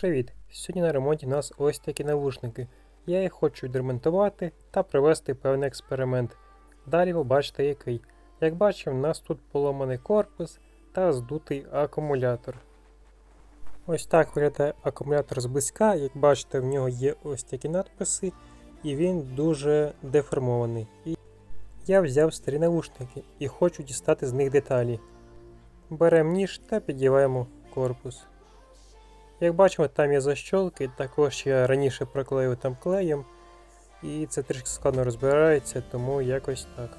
Привіт! Сьогодні на ремонті у нас ось такі навушники. Я їх хочу відремонтувати та провести певний експеримент. Далі ви бачите який. Як бачимо, у нас тут поломаний корпус та здутий акумулятор. Ось так виглядає акумулятор зблизька. Як бачите, в нього є ось такі надписи, і він дуже деформований. Я взяв старі навушники і хочу дістати з них деталі. Беремо ніж та піддіваємо корпус. Як бачимо, там є защолки, також я раніше проклеїв там клеєм, і це трішки складно розбирається, тому якось так.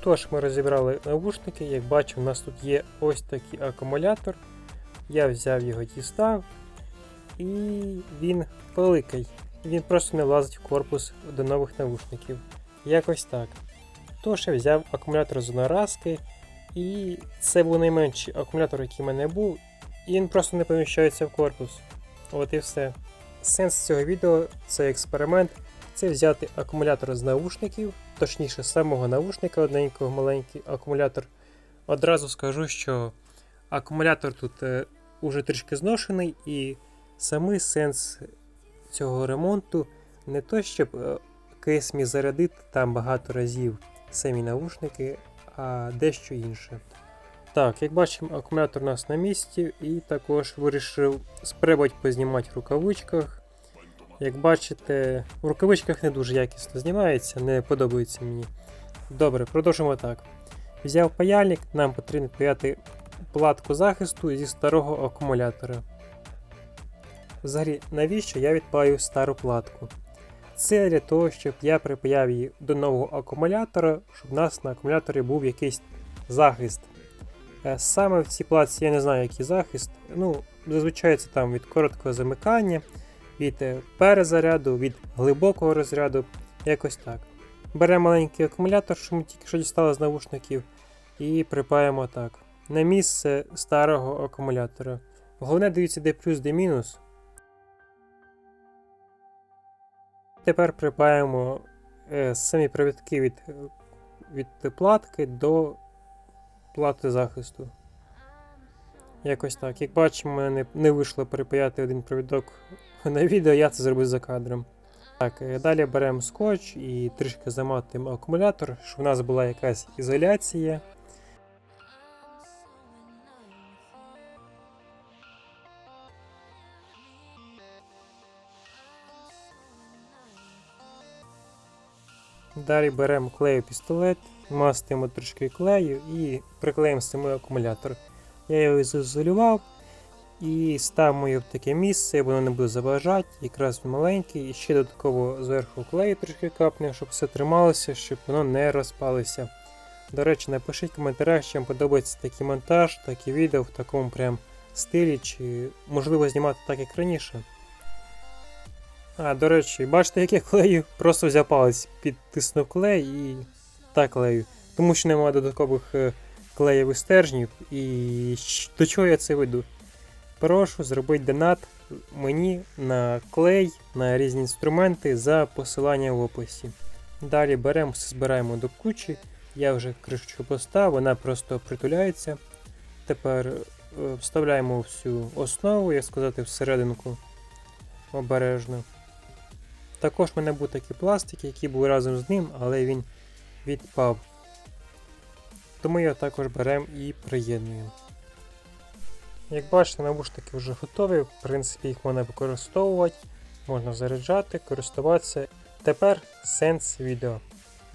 Тож, ми розібрали навушники, як бачимо, у нас тут є ось такий акумулятор. Я взяв його дістав, і він великий. Він просто не влазить в корпус до нових навушників. Якось так. Тож я взяв акумулятор з одноразки, і це був найменший акумулятор, який в мене був, і він просто не поміщається в корпус. От і все. Сенс цього відео це експеримент. Це взяти акумулятор з наушників, точніше, самого наушника, одненького маленький акумулятор. Одразу скажу, що акумулятор тут е, уже трішки зношений, і самий сенс цього ремонту не то, щоб е, кейс міг зарядити там багато разів самі наушники, а дещо інше. Так, як бачимо, акумулятор у нас на місці, і також вирішив спробувати познімати в рукавичках. Як бачите, в рукавичках не дуже якісно знімається, не подобається мені. Добре, продовжимо так. Взяв паяльник, нам потрібно паяти платку захисту зі старого акумулятора. Взагалі, навіщо я відпаю стару платку? Це для того, щоб я припаяв її до нового акумулятора, щоб у нас на акумуляторі був якийсь захист. Е, Саме в цій платці я не знаю, який захист. Ну, зазвичай це там від короткого замикання, від е, перезаряду, від глибокого розряду, якось так. Беремо маленький акумулятор, що ми тільки що дістали з навушників, і припаємо так. На місце старого акумулятора. Головне дивіться, де плюс, де мінус. Тепер припаємо е, самі провідки від, е, від платки до плати захисту. Якось так. Як бачимо, мене не, вийшло перепаяти один провідок на відео, я це зробив за кадром. Так, е, далі беремо скотч і трішки заматуємо акумулятор, щоб у нас була якась ізоляція. Далі беремо клею пістолет, мастимо трошки клею і приклеїмо самий акумулятор. Я його зізолював і ставимо його в таке місце, воно не буде заважати, якраз він маленький, і ще додатково зверху клею трішки капне, щоб все трималося, щоб воно не розпалося. До речі, напишіть в коментарях, чи вам подобається такий монтаж, такі відео в такому прям стилі, чи можливо знімати так, як раніше. А, до речі, бачите, як я клею? Просто взяв палець, підтиснув клей і так клею. Тому що немає додаткових е, клеєвих стержнів. І до чого я це веду? Прошу зробити донат мені на клей, на різні інструменти за посиланням в описі. Далі беремо, все збираємо до кучі. Я вже кришечку поставив, вона просто притуляється. Тепер е, вставляємо всю основу, як сказати, всерединку обережно. Також в мене був такий пластик, який був разом з ним, але він відпав. Тому його також беремо і приєднуємо. Як бачите, навушники вже готові, в принципі, їх можна використовувати, можна заряджати, користуватися. Тепер сенс відео.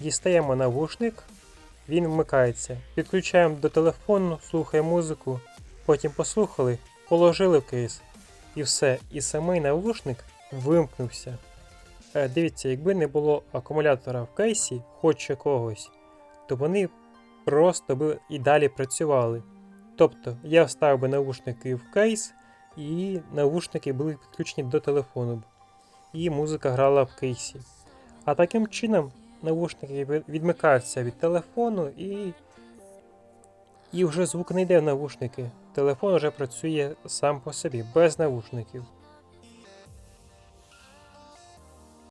Дістаємо навушник, він вмикається. Підключаємо до телефону, слухаємо музику, потім послухали, положили в кейс. І все. І самий навушник вимкнувся. Е, Дивіться, якби не було акумулятора в кейсі, хоч якогось, то вони просто би і далі працювали. Тобто я вставив би наушники в кейс, і наушники були підключені до телефону, і музика грала в кейсі. А таким чином наушники відмикаються від телефону і, і вже звук не йде в навушники. Телефон вже працює сам по собі, без навушників.